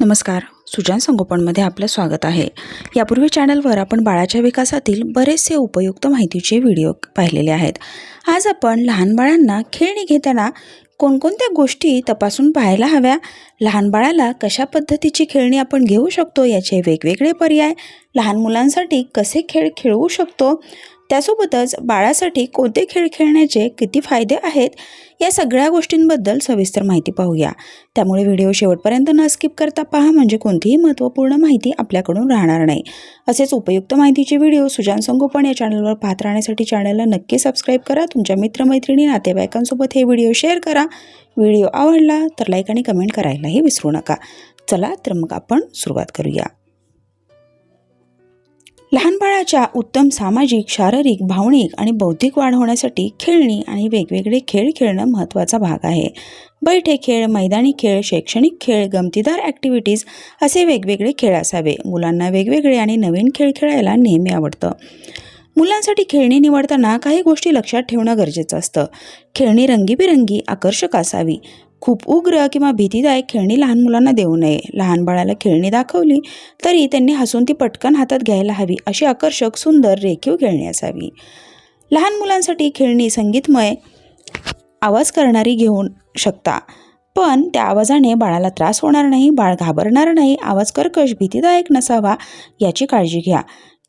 नमस्कार. सुजान संगोपनमध्ये आपलं स्वागत आहे. यापूर्वी चॅनलवर आपण बाळाच्या विकासातील बरेचसे उपयुक्त माहितीचे व्हिडिओ पाहिलेले आहेत. आज आपण लहान बाळांना खेळणी घेताना कोणकोणत्या गोष्टी तपासून पाहायला हव्या लहान बाळाला कशा पद्धतीची खेळणी आपण घेऊ शकतो याचे वेगवेगळे पर्याय लहान मुलांसाठी कसे खेळ खेळवू शकतो त्यासोबतच बाळासाठी कोणते खेळ खेळण्याचे किती फायदे आहेत या सगळ्या गोष्टींबद्दल सविस्तर माहिती पाहूया. त्यामुळे व्हिडिओ शेवटपर्यंत न स्किप करता पहा म्हणजे कोणतीही महत्त्वपूर्ण माहिती आपल्याकडून राहणार नाही. असेच उपयुक्त माहितीचे व्हिडिओ सुजान संगोपन या चॅनलवर पाहत राहण्यासाठी चॅनलला नक्की सबस्क्राईब करा. तुमच्या मित्रमैत्रिणी नातेवाईकांसोबत हे व्हिडिओ शेअर करा. व्हिडिओ आवडला तर लाईक आणि कमेंट करायलाही विसरू नका. चला तर मग आपण सुरुवात करूया. लहान बाळाच्या उत्तम सामाजिक शारीरिक भावनिक आणि बौद्धिक वाढ होण्यासाठी खेळणी आणि वेगवेगळे खेळ खेळणं महत्त्वाचा भाग आहे. बैठे खेळ मैदानी खेळ शैक्षणिक खेळ गमतीदार ॲक्टिव्हिटीज असे वेगवेगळे खेळ असावे. मुलांना वेगवेगळे आणि नवीन खेळ खेळायला नेहमी आवडतं. मुलांसाठी खेळणी निवडताना काही गोष्टी लक्षात ठेवणं गरजेचं असतं. खेळणी रंगीबेरंगी आकर्षक असावी. खूप उग्र किंवा भीतीदायक खेळणी लहान मुलांना देऊ नये. लहान बाळाला खेळणी दाखवली तरी त्यांनी हसून ती पटकन हातात घ्यायला हवी अशी आकर्षक सुंदर रेखीव खेळणी असावी. लहान मुलांसाठी खेळणी संगीतमय आवाज करणारी घेऊ शकता पण त्या आवाजाने बाळाला त्रास होणार नाही बाळ घाबरणार नाही आवाज कर्कश भीतीदायक नसावा याची काळजी घ्या.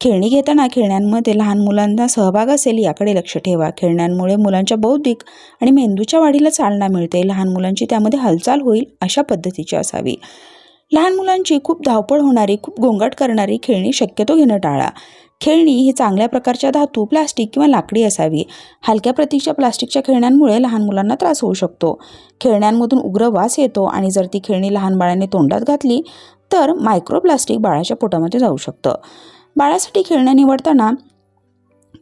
खेळणी घेताना खेळण्यांमध्ये लहान मुलांना सहभाग असेल याकडे लक्ष ठेवा. खेळण्यांमुळे मुलांच्या बौद्धिक आणि मेंदूच्या वाढीला चालना मिळते. लहान मुलांची त्यामध्ये हालचाल होईल अशा पद्धतीची असावी. लहान मुलांची खूप धावपळ होणारी खूप गोंगाट करणारी खेळणी शक्यतो घेणं टाळा. खेळणी ही चांगल्या प्रकारच्या धातू प्लास्टिक किंवा लाकडी असावी. हलक्या प्रतीच्या प्लास्टिकच्या खेळण्यांमुळे लहान मुलांना त्रास होऊ शकतो. खेळण्यांमधून उग्र वास येतो आणि जर ती खेळणी लहान बाळाने तोंडात घातली तर मायक्रोप्लास्टिक बाळाच्या पोटामध्ये जाऊ शकतं. बाळासाठी खेळण्या निवडताना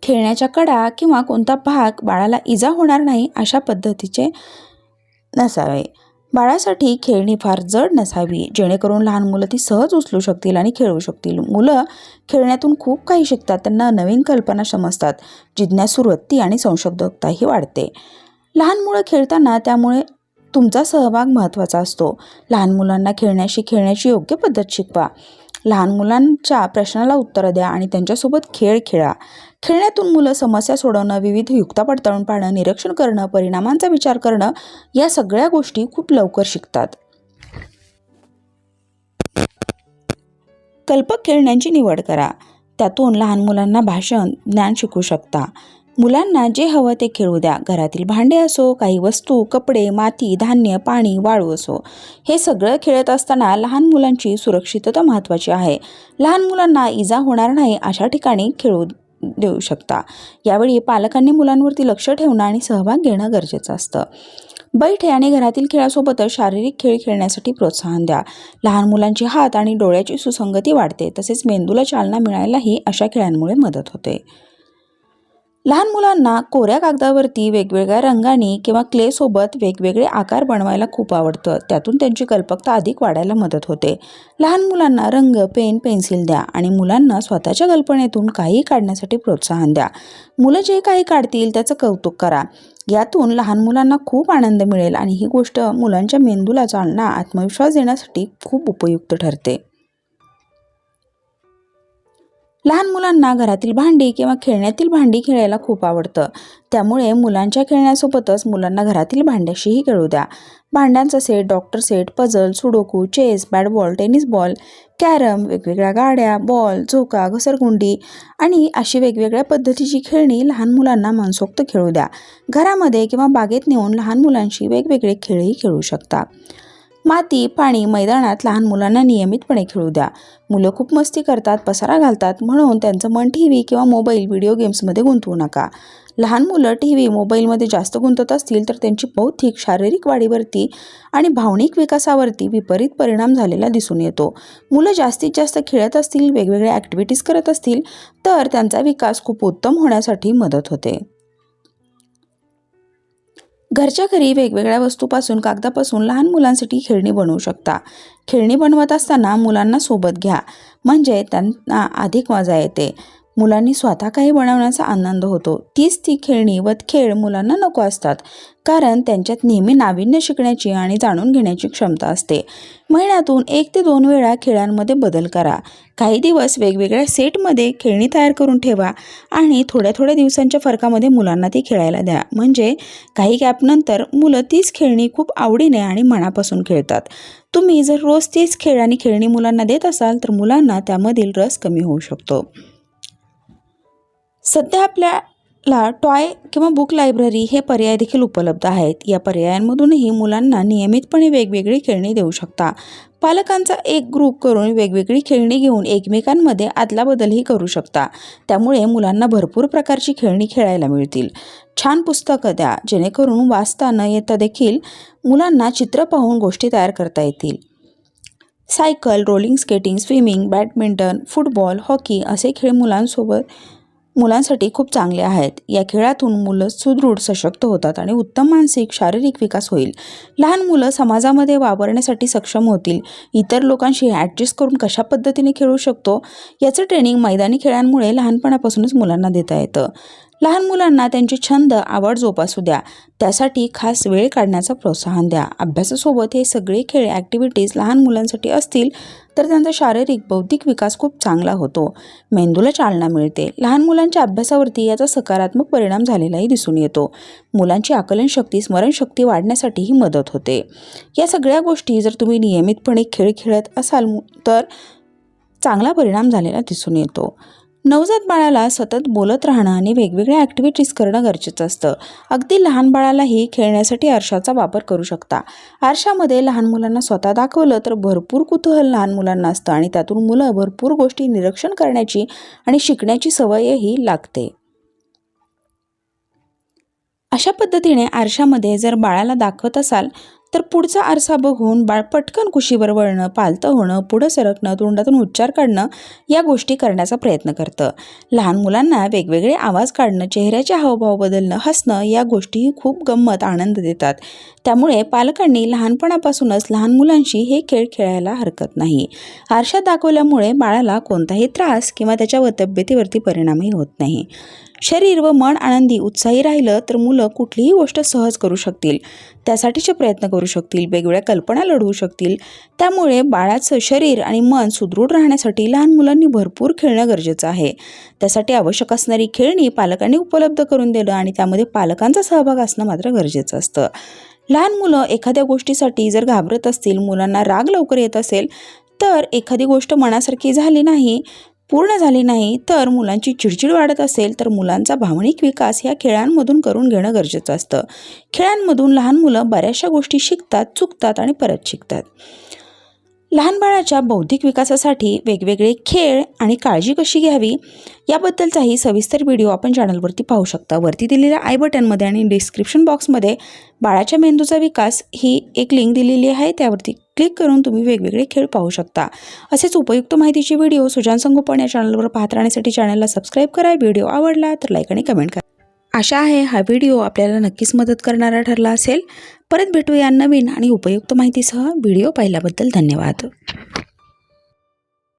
खेळण्याच्या कडा किंवा कोणता भाग बाळाला इजा होणार नाही अशा पद्धतीचे नसावे. बाळासाठी खेळणी फार जड नसावी जेणेकरून लहान मुलं ती सहज उचलू शकतील आणि खेळू शकतील. मुलं खेळण्यातून खूप काही शिकतात त्यांना नवीन कल्पना समजतात जिज्ञासू आणि संशोधकताही वाढते. लहान मुलं खेळताना त्यामुळे तुमचा सहभाग महत्त्वाचा असतो. लहान मुलांना खेळण्याशी खेळण्याची योग्य पद्धत शिकवा. लहान मुलांच्या प्रश्नाला उत्तरं द्या आणि त्यांच्यासोबत खेळ खेळा. खेळण्यातून मुलं समस्या सोडवणं विविध युक्ता पडताळून पाहणं निरीक्षण करणं परिणामांचा विचार करणं या सगळ्या गोष्टी खूप लवकर शिकतात. कल्पक खेळण्यांची निवड करा. त्यातून लहान मुलांना भाषण ज्ञान शिकू शकता. मुलांना जे हवं ते खेळू द्या. घरातील भांडे असो काही वस्तू कपडे माती धान्य पाणी वाळू असो. हे सगळं खेळत असताना लहान मुलांची सुरक्षितता महत्त्वाची आहे. लहान मुलांना इजा होणार नाही अशा ठिकाणी खेळू देऊ शकता. यावेळी पालकांनी मुलांवरती लक्ष ठेवणं आणि सहभाग घेणं गरजेचं असतं. बैठे आणि घरातील खेळासोबतच शारीरिक खेळ खेळण्यासाठी प्रोत्साहन द्या. लहान मुलांची हात आणि डोळ्याची सुसंगती वाढते तसेच मेंदूला चालना मिळायलाही अशा खेळांमुळे मदत होते. लहान मुलांना कोऱ्या कागदावरती वेगवेगळ्या रंगांनी किंवा क्लेसोबत वेगवेगळे आकार बनवायला खूप आवडतं. त्यातून त्यांची कल्पकता अधिक वाढायला मदत होते. लहान मुलांना रंग पेन पेन्सिल द्या आणि मुलांना स्वतःच्या कल्पनेतून काही काढण्यासाठी प्रोत्साहन द्या. मुलं जे काही काढतील त्याचं कौतुक करा. यातून लहान मुलांना खूप आनंद मिळेल आणि ही गोष्ट मुलांच्या मेंदूला चालना आत्मविश्वास देण्यासाठी खूप उपयुक्त ठरते. लहान मुलांना घरातील भांडी किंवा खेळण्यातील भांडी खेळायला खूप आवडतं. त्यामुळे मुलांच्या खेळण्यासोबतच मुलांना घरातील भांड्याशीही खेळू द्या. भांड्यांचा set doctor set puzzle sudoku chess bat ball tennis ball carrom वेगवेगळ्या गाड्या बॉल झोका घसरगुंडी आणि अशी वेगवेगळ्या पद्धतीची खेळणी लहान मुलांना मनसोक्त खेळू द्या. घरामध्ये किंवा बागेत नेऊन लहान मुलांशी वेगवेगळे खेळही खेळू शकता. माती पाणी मैदानात लहान मुलांना नियमितपणे खेळू द्या. मुलं खूप मस्ती करतात पसारा घालतात म्हणून त्यांचं मन टी व्ही किंवा मोबाईल व्हिडिओ गेम्समध्ये गुंतवू नका. लहान मुलं टी व्ही मोबाईलमध्ये जास्त गुंतत असतील तर त्यांची बौद्धिक शारीरिक वाढीवरती आणि भावनिक विकासावरती विपरीत परिणाम झालेला दिसून येतो. मुलं जास्तीत जास्त खेळत असतील वेगवेगळ्या ॲक्टिव्हिटीज करत असतील तर त्यांचा विकास खूप उत्तम होण्यासाठी मदत होते. घरच्या घरी वेगवेगळ्या वस्तूपासून कागदापासून लहान मुलांसाठी खेळणी बनवू शकता. खेळणी बनवत असताना मुलांना सोबत घ्या. म्हणजे त्यांना अधिक मजा येते. मुलांनी स्वतः काही बनवण्याचा आनंद होतो. तीच ती खेळणी व खेळ मुलांना नको असतात कारण त्यांच्यात नेहमी नाविन्य शिकण्याची आणि जाणून घेण्याची क्षमता असते. महिन्यातून एक ते दोन वेळा खेळांमध्ये बदल करा. काही दिवस वेगवेगळ्या सेटमध्ये खेळणी तयार करून ठेवा आणि थोड्या थोड्या दिवसांच्या फरकामध्ये मुलांना ती खेळायला द्या. म्हणजे काही गॅपनंतर मुलं तीच खेळणी खूप आवडीने आणि मनापासून खेळतात. तुम्ही जर रोज तीच खेळ आणि खेळणी मुलांना देत असाल तर मुलांना त्यामधील रस कमी होऊ शकतो. सध्या आपल्याला टॉय किंवा बुक लायब्ररी हे पर्याय देखील उपलब्ध आहेत. या पर्यायांमधूनही मुलांना नियमितपणे वेगवेगळी खेळणी देऊ शकता. पालकांचा एक ग्रुप करून वेगवेगळी खेळणी घेऊन एकमेकांमध्ये आदलाबदलही करू शकता. त्यामुळे मुलांना भरपूर प्रकारची खेळणी खेळायला मिळतील. छान पुस्तकं द्या जेणेकरून वाचता न येता देखील मुलांना चित्र पाहून गोष्टी तयार करता येतील. Cycle rolling skating swimming badminton football hockey असे खेळ मुलांसोबत मुलांसाठी खूप चांगले आहेत. या खेळातून मुलं सुदृढ सशक्त होतात आणि उत्तम मानसिक शारीरिक विकास होईल. लहान मुलं समाजामध्ये वावरण्यासाठी सक्षम होतील. इतर लोकांशी ॲडजस्ट करून कशा पद्धतीने खेळू शकतो? याचं ट्रेनिंग मैदानी खेळांमुळे लहानपणापासूनच मुलांना देता येतं. लहान मुलांना त्यांचे छंद आवड जोपासू द्या. त्यासाठी खास वेळ काढण्याचं प्रोत्साहन द्या. अभ्यासासोबत हे सगळे खेळ ॲक्टिव्हिटीज लहान मुलांसाठी असतील तर त्यांचा शारीरिक बौद्धिक विकास खूप चांगला होतो. मेंदूला चालना मिळते. लहान मुलांच्या अभ्यासावरती याचा सकारात्मक परिणाम झालेलाही दिसून येतो. मुलांची आकलनशक्ती स्मरणशक्ती वाढण्यासाठीही मदत होते. या सगळ्या गोष्टी जर तुम्ही नियमितपणे खेळ खेळत असाल तर चांगला परिणाम झालेला दिसून येतो. नवजात बाळाला सतत बोलत राहणं आणि वेगवेगळ्या ॲक्टिव्हिटीज करणं गरजेचं असतं. अगदी लहान बाळालाही खेळण्यासाठी आरशाचा वापर करू शकता. आरशामध्ये लहान मुलांना स्वतः दाखवलं तर भरपूर कुतूहल लहान मुलांना असतं आणि त्यातून मुलं भरपूर गोष्टी निरीक्षण करण्याची आणि शिकण्याची सवयही लागते. अशा पद्धतीने आरशामध्ये जर बाळाला दाखवत असाल तर पुढचा आरसा बघून बाळ पटकन कुशीवर वळणं पालतं होणं पुढं सरकणं तोंडातून उच्चार काढणं या गोष्टी करण्याचा प्रयत्न करतं. लहान मुलांना वेगवेगळे आवाज काढणं चेहऱ्याचे हावभाव बदलणं हसणं या गोष्टीही खूप गंमत आनंद देतात. त्यामुळे पालकांनी लहानपणापासूनच लहान मुलांशी हे खेळ खेळायला हरकत नाही. आरशात दाखवल्यामुळे बाळाला कोणताही त्रास किंवा त्याच्या तब्येतीवरती परिणामही होत नाही. शरीर व मन आनंदी उत्साही राहिलं तर मुलं कुठलीही गोष्ट सहज करू शकतील. त्यासाठीचे प्रयत्न करू शकतील वेगवेगळ्या कल्पना लढवू शकतील. त्यामुळे बाळाचं शरीर आणि मन सुदृढ राहण्यासाठी लहान मुलांनी भरपूर खेळणं गरजेचं आहे. त्यासाठी आवश्यक असणारी खेळणी पालकांनी उपलब्ध करून देणं आणि त्यामध्ये पालकांचा सहभाग असणं मात्र गरजेचं असतं. लहान मुलं एखाद्या गोष्टीसाठी जर घाबरत असतील मुलांना राग लवकर येत असेल तर एखादी गोष्ट मनासारखी झाली नाही पूर्ण झाली नाही तर मुलांची चिडचिड वाढत असेल तर मुलांचा भावनिक विकास ह्या खेळांमधून करून घेणं गरजेचं असतं. खेळांमधून लहान मुलं बऱ्याचशा गोष्टी शिकतात चुकतात आणि परत शिकतात. लहान बाळाच्या बौद्धिक विकासासाठी वेगवेगळे खेळ आणि काळजी कशी घ्यावी याबद्दलचाही सविस्तर व्हिडिओ आपण चॅनलवरती पाहू शकता. वरती दिलेल्या आय बटनमध्ये आणि डिस्क्रिप्शन बॉक्समध्ये बाळाच्या मेंदूचा विकास ही एक लिंक दिलेली आहे. त्यावरती क्लिक करून तुम्ही वेगवेगळे खेळ पाहू शकता. असेच उपयुक्त माहितीचे व्हिडिओ सुजान संगोपन या चॅनलवर पाहत राहण्यासाठी चॅनलला सबस्क्राईब करा. व्हिडिओ आवडला तर लाईक आणि कमेंट करा. आशा आहे हा व्हिडिओ आपल्याला नक्कीच मदत करणारा ठरला असेल. परत भेटूया नवीन आणि उपयुक्त माहितीसह व्हिडिओ पाहिल्याबद्दल धन्यवाद.